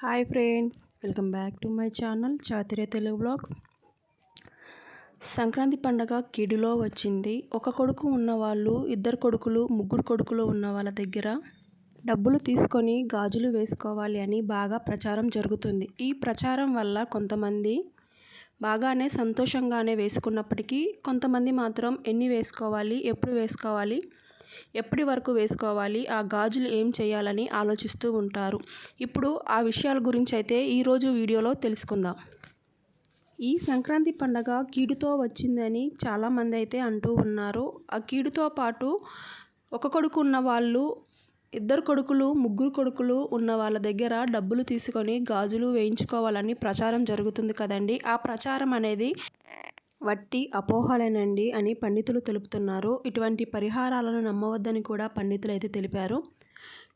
Hi friends welcome back to my channel చాతిరే Telugu blogs. Sankranti పండగ కిడులో వచ్చింది. ఒక కొడుకు ఉన్నవాళ్ళు ఇద్దరు కొడుకులు ముగ్గురు కొడుకులు ఉన్న వాళ్ళ దగ్గర డబ్బులు తీసుకొని గాజులు వేసుకోవాలి అని బాగా ప్రచారం జరుగుతుంది. ఈ ప్రచారం వల్ల కొంతమంది బాగానే సంతోషంగానే వేసుకున్నప్పటికీ కొంతమంది మాత్రం ఎన్ని వేసుకోవాలి ఎప్పుడు వేసుకోవాలి ఎప్పటి వరకు వేసుకోవాలి ఆ గాజులు ఏం చేయాలని ఆలోచిస్తూ ఉంటారు. ఇప్పుడు ఆ విషయాల గురించి అయితే ఈరోజు వీడియోలో తెలుసుకుందాం. ఈ సంక్రాంతి పండగ కీడుతో వచ్చిందని చాలామంది అయితే అంటూ ఉన్నారు. ఆ కీడుతో పాటు ఒక కొడుకు ఉన్న వాళ్ళు ఇద్దరు కొడుకులు ముగ్గురు కొడుకులు ఉన్న వాళ్ళ దగ్గర డబ్బులు తీసుకొని గాజులు వేయించుకోవాలని ప్రచారం జరుగుతుంది కదండి. ఆ ప్రచారం అనేది వట్టి అపోహలేనండి అని పండితులు తెలుపుతున్నారు. ఇటువంటి పరిహారాలను నమ్మవద్దని కూడా పండితులు అయితే తెలిపారు.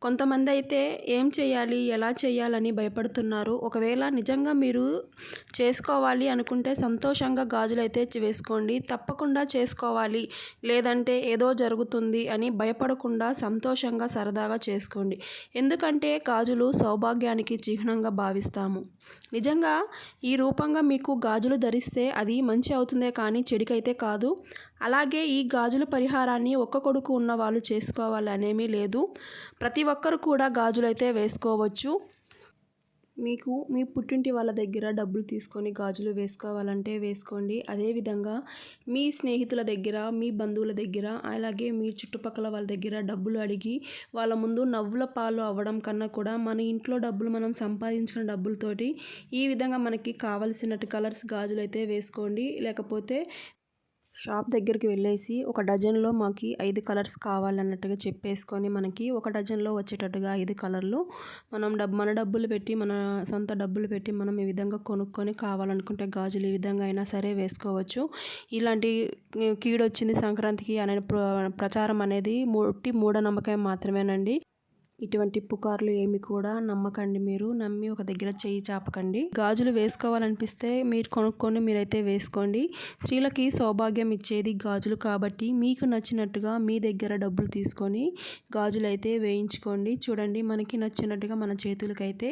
కొంతమంది అయితే ఏం చేయాలి ఎలా చేయాలని భయపడుతున్నారు. ఒకవేళ నిజంగా మీరు చేసుకోవాలి అనుకుంటే సంతోషంగా గాజులు అయితే వేసుకోండి. తప్పకుండా చేసుకోవాలి. లేదంటే ఏదో జరుగుతుంది అని భయపడకుండా సంతోషంగా సరదాగా చేసుకోండి. ఎందుకంటే గాజులు సౌభాగ్యానికి చిహ్నంగా భావిస్తాము. నిజంగా ఈ రూపంగా మీకు గాజులు ధరిస్తే అది మంచి అవుతుందే కానీ చెడికైతే కాదు. అలాగే ఈ గాజుల పరిహారాన్ని ఒక్క కొడుకు ఉన్న వాళ్ళు చేసుకోవాలి లేదు. ప్రతి ఒక్కరు కూడా గాజులు అయితే వేసుకోవచ్చు. మీకు మీ పుట్టింటి వాళ్ళ దగ్గర డబ్బులు తీసుకొని గాజులు వేసుకోవాలంటే వేసుకోండి. అదేవిధంగా మీ స్నేహితుల దగ్గర మీ బంధువుల దగ్గర అలాగే మీ చుట్టుపక్కల వాళ్ళ దగ్గర డబ్బులు అడిగి వాళ్ళ ముందు నవ్వుల పాలు అవ్వడం కన్నా కూడా మన ఇంట్లో డబ్బులు మనం సంపాదించిన డబ్బులతోటి ఈ విధంగా మనకి కావలసినట్టు కలర్స్ గాజులు అయితే వేసుకోండి. లేకపోతే షాప్ దగ్గరికి వెళ్ళేసి ఒక డజన్లో మాకు ఐదు కలర్స్ కావాలన్నట్టుగా చెప్పేసుకొని మనకి ఒక డజన్లో వచ్చేటట్టుగా ఐదు కలర్లు మనం డబ్బు మన డబ్బులు పెట్టి మన సొంత డబ్బులు పెట్టి మనం ఈ విధంగా కొనుక్కొని కావాలనుకుంటే గాజులు ఈ విధంగా అయినా సరే వేసుకోవచ్చు. ఇలాంటి కీడొచ్చింది సంక్రాంతికి అనే ప్రచారం అనేది మూటి మూఢనమ్మకం మాత్రమేనండి. ఇటువంటి పుకార్లు ఏమి కూడా నమ్మకండి మీరు. నమ్మి ఒక దగ్గర చేయి చాపకండి. గాజులు వేసుకోవాలనిపిస్తే మీరు కొనుక్కొని మీరైతే వేసుకోండి. స్త్రీలకి సౌభాగ్యం ఇచ్చేది గాజులు కాబట్టి మీకు నచ్చినట్టుగా మీ దగ్గర డబ్బులు తీసుకొని గాజులు అయితే వేయించుకోండి. చూడండి మనకి నచ్చినట్టుగా మన చేతులకైతే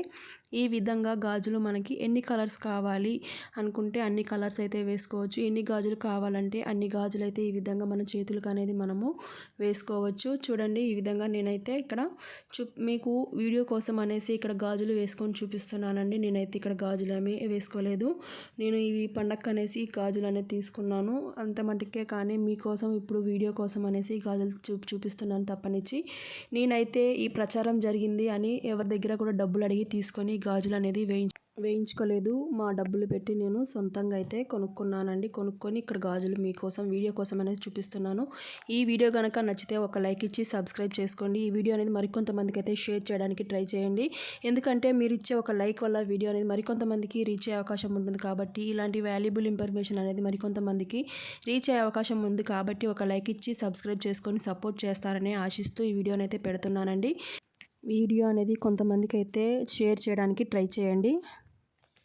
ఈ విధంగా గాజులు మనకి ఎన్ని కలర్స్ కావాలి అనుకుంటే అన్ని కలర్స్ అయితే వేసుకోవచ్చు. ఎన్ని గాజులు కావాలంటే అన్ని గాజులు అయితే ఈ విధంగా మన చేతులకు అనేది మనము వేసుకోవచ్చు. చూడండి ఈ విధంగా నేనైతే ఇక్కడ చూ మీకు వీడియో కోసం అనేసి ఇక్కడ గాజులు వేసుకొని చూపిస్తున్నానండి. నేనైతే ఇక్కడ గాజులు ఏమీ వేసుకోలేదు. నేను ఇవి పండగ అనేసి గాజులు అనేది తీసుకున్నాను. అంత మటుకే కానీ మీకోసం ఇప్పుడు వీడియో కోసం అనేసి గాజులు చూ చూపిస్తున్నాను తప్పనిచ్చి. నేనైతే ఈ ప్రచారం జరిగింది అని ఎవరి దగ్గర కూడా డబ్బులు అడిగి తీసుకొని గాజులు అనేది వేయించు వేయించుకోలేదు. మా డబ్బులు పెట్టి నేను సొంతంగా అయితే కొనుక్కున్నానండి. కొనుక్కొని ఇక్కడ గాజులు మీకోసం వీడియో కోసం అనేది చూపిస్తున్నాను. ఈ వీడియో కనుక నచ్చితే ఒక లైక్ ఇచ్చి సబ్స్క్రైబ్ చేసుకోండి. ఈ వీడియో అనేది మరికొంతమందికి అయితే షేర్ చేయడానికి ట్రై చేయండి. ఎందుకంటే మీరు ఇచ్చే ఒక లైక్ వల్ల వీడియో అనేది మరికొంతమందికి రీచ్ అయ్యే అవకాశం ఉంటుంది కాబట్టి ఇలాంటి వాల్యుబుల్ ఇన్ఫర్మేషన్ అనేది మరికొంతమందికి రీచ్ అయ్యే అవకాశం ఉంది కాబట్టి ఒక లైక్ ఇచ్చి సబ్స్క్రైబ్ చేసుకొని సపోర్ట్ చేస్తారని ఆశిస్తూ ఈ వీడియోనైతే పెడుతున్నానండి. వీడియో అనేది కొంతమందికి అయితే షేర్ చేయడానికి ట్రై చేయండి.